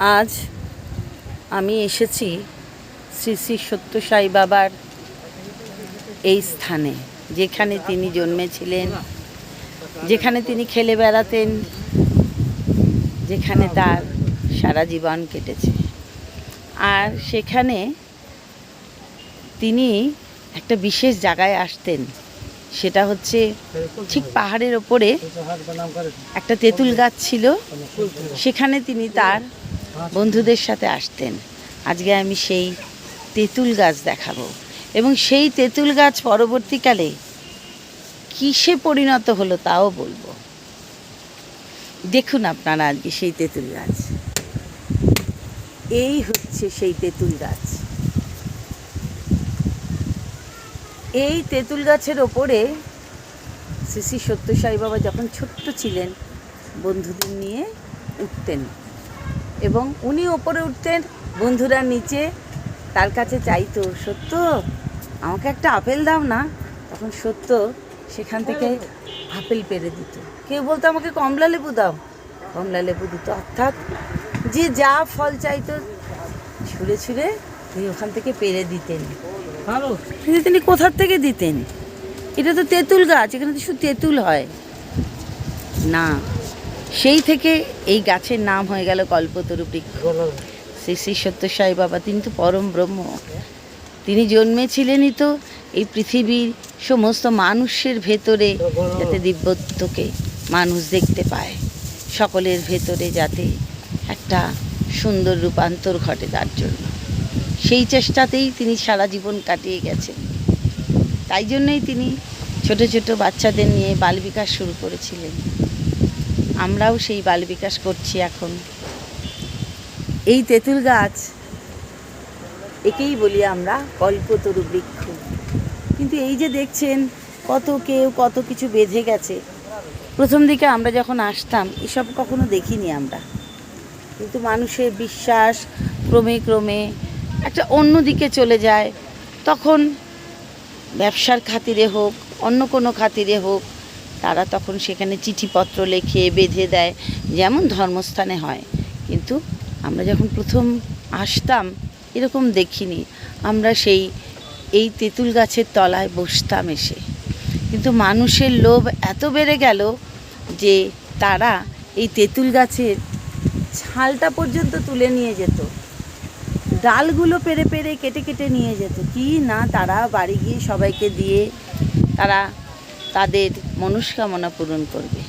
আজ আমি এসেছি শ্রী শ্রী সত্য সাই বাবার এই স্থানে, যেখানে তিনি জন্মেছিলেন, যেখানে তিনি খেলে বেড়াতেন, যেখানে তার সারা জীবন কেটেছে। আর সেখানে তিনি একটা বিশেষ জায়গায় আসতেন, সেটা হচ্ছে ঠিক পাহাড়ের ওপরে একটা তেঁতুল গাছ ছিল, সেখানে তিনি তার বন্ধুদের সাথে আসতেন। আজকে আমি সেই তেঁতুল গাছ দেখাবো। এবং সেই তেঁতুল গাছ পরবর্তীকালে কিসে পরিণত হলো তাও বলব। দেখুন আপনারা আজকে সেই তেঁতুল গাছ। এই হচ্ছে সেই তেঁতুল গাছ। এই তেঁতুল গাছের ওপরে শ্রী শ্রী সত্য সাই বাবা যখন ছোট্ট ছিলেন, বন্ধুদের নিয়ে উঠতেন। এবং উনি ওপরে উঠতেন বন্ধুরা নিচে তার কাছে চাইতো সত্য? আমাকে একটা আপেল দাও না। তখন সত্য সেখান থেকে আপেল পেরে দিত। কেউ বলতো আমাকে কমলা লেবু দাও। কমলা লেবু দিত অর্থাৎ যে যা ফল চাইতো ছুঁড়ে ছুঁড়ে তিনি ওখান থেকে পেরে দিতেন। কিন্তু তিনি কোথার থেকে দিতেন? এটা তো তেঁতুল গাছ এখানে তো শুধু তেঁতুল হয়। না। সেই থেকে এই গাছের নাম হয়ে গেল কল্পতরু বৃক্ষ। শ্রী শ্রী সত্য সাই বাবা, তিনি তো পরম ব্রহ্ম। তিনি জন্মেছিলেনই তো এই পৃথিবীর সমস্ত মানুষের ভেতরে, যাতে দিব্যত্বকে মানুষ দেখতে পায়। সকলের ভেতরে যাতে একটা সুন্দর রূপান্তর ঘটে তার জন্য। সেই চেষ্টাতেই তিনি সারা জীবন কাটিয়ে গেছেন। তাই জন্যই তিনি ছোট ছোট বাচ্চাদের নিয়ে বাল বিকাশ শুরু করেছিলেন। আমরাও সেই বাল বিকাশ করছি এখন। এই তেঁতুল গাছ, একেই বলি আমরা কল্পতরু বৃক্ষ। কিন্তু এই যে দেখছেন, কত কেউ কত কিছু বেঁধে গেছে। প্রথম দিকে আমরা যখন আসতাম, এসব কখনো দেখিনি আমরা। কিন্তু মানুষের বিশ্বাস ক্রমে ক্রমে একটা অন্য দিকে চলে যায়। তখন ব্যবসার খাতিরে হোক, অন্য কোনো খাতিরে হোক তারা তখন সেখানে চিঠিপত্র লেখে, বেঁধে দেয়, যেমন ধর্মস্থানে হয়। কিন্তু আমরা যখন প্রথম আসতাম, এরকম দেখিনি। আমরা সেই, এই তেঁতুল গাছের তলায় বসতাম এসে। কিন্তু মানুষের লোভ এত বেড়ে গেল যে তারা এই তেঁতুল গাছের ছালটা পর্যন্ত তুলে নিয়ে যেত। ডালগুলো পেরে পেরে কেটে কেটে নিয়ে যেত। কি না তারা বাড়ি গিয়ে সবাইকে দিয়ে তারা তাদের মনস্কামনা পূরণ করবে।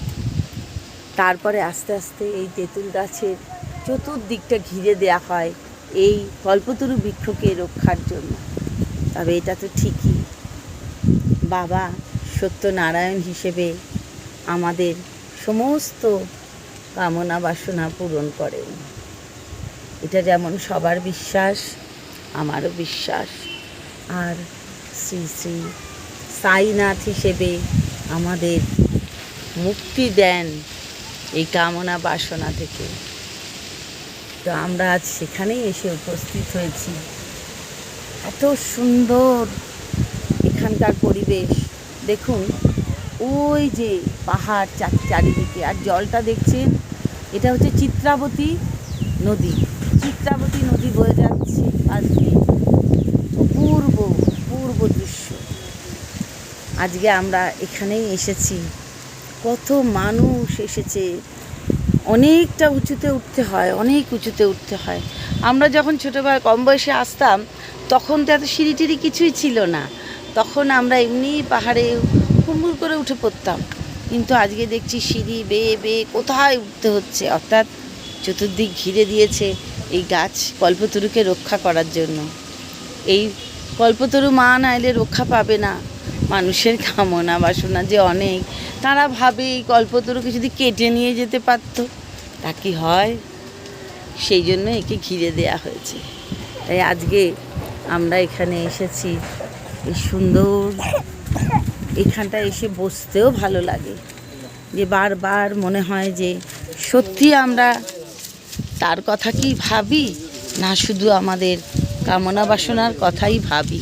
তারপরে আস্তে আস্তে এই তেঁতুল গাছের চতুর্দিকটা ঘিরে দেয়া হয় এই কল্পতরু বৃক্ষকে রক্ষার জন্য। তবে এটা তো ঠিকই। বাবা সত্যনারায়ণ হিসেবে আমাদের সমস্ত কামনা বাসনা পূরণ করেন। এটা যেমন সবার বিশ্বাস, আমারও বিশ্বাস। আর শ্রী শ্রী সাইনাথ হিসেবে আমাদের মুক্তি দেন এই কামনা বাসনা থেকে। তো আমরা আজ সেখানেই এসে উপস্থিত হয়েছি। এত সুন্দর এখানকার পরিবেশ। দেখুন, ওই যে পাহাড় চার- চারিদিকে। আর জলটা দেখছেন, এটা হচ্ছে চিত্রাবতী নদী। চিত্রাবতী নদী বয়ে যাচ্ছে আজকে পূর্ব পূর্ব দৃশ্য। আজকে আমরা এখানেই এসেছি। কত মানুষ এসেছে। অনেকটা উঁচুতে উঠতে হয়, অনেক উঁচুতে উঠতে হয়। আমরা যখন ছোটোবেলায় কম বয়সে আসতাম, তখন তো এত সিঁড়ি টিড়ি কিছুই ছিল না। তখন আমরা এমনি পাহাড়ে হুড়মুড় করে উঠে পড়তাম। কিন্তু আজকে দেখছি সিঁড়ি বেয়ে বেয়ে কোথায় উঠতে হচ্ছে? অর্থাৎ চতুর্দিক ঘিরে দিয়েছে এই গাছ কল্পতরুকে রক্ষা করার জন্য। এই কল্পতরু মা না এলে রক্ষা পাবে না। মানুষের কামনা বাসনা যে অনেক। তারা ভাবে এই কল্পতরুকে যদি কেটে নিয়ে যেতে পারতো, তা কি হয়? সেই জন্য একে ঘিরে দেয়া হয়েছে। তাই আজকে আমরা এখানে এসেছি। এই সুন্দর এখানটা এসে বসতেও ভালো লাগে। যে বারবার মনে হয় যে সত্যি আমরা তার কথা কি ভাবি? না শুধু আমাদের কামনা বাসনার কথাই ভাবি।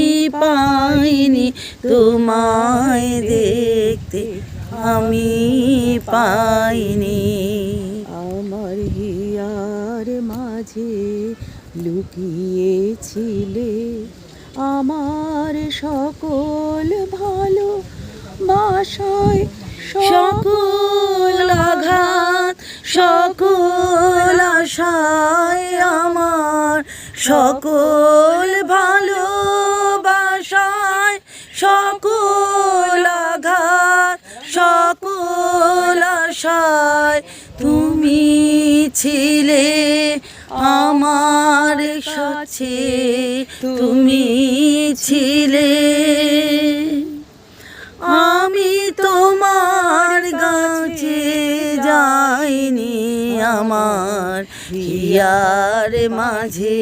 তোমায় দেখতে আমি পাইনি। আমার হিয়ার মাঝে লুকিয়েছিলে আমার সকল ভালো বাসায় সকল আঘাত সকল আশায় আমার সকল আশায় তুমি ছিলে আমার কাছে তুমি ছিলে। আমি তোমার গাছে যাইনি আমার হিয়ার মাঝে।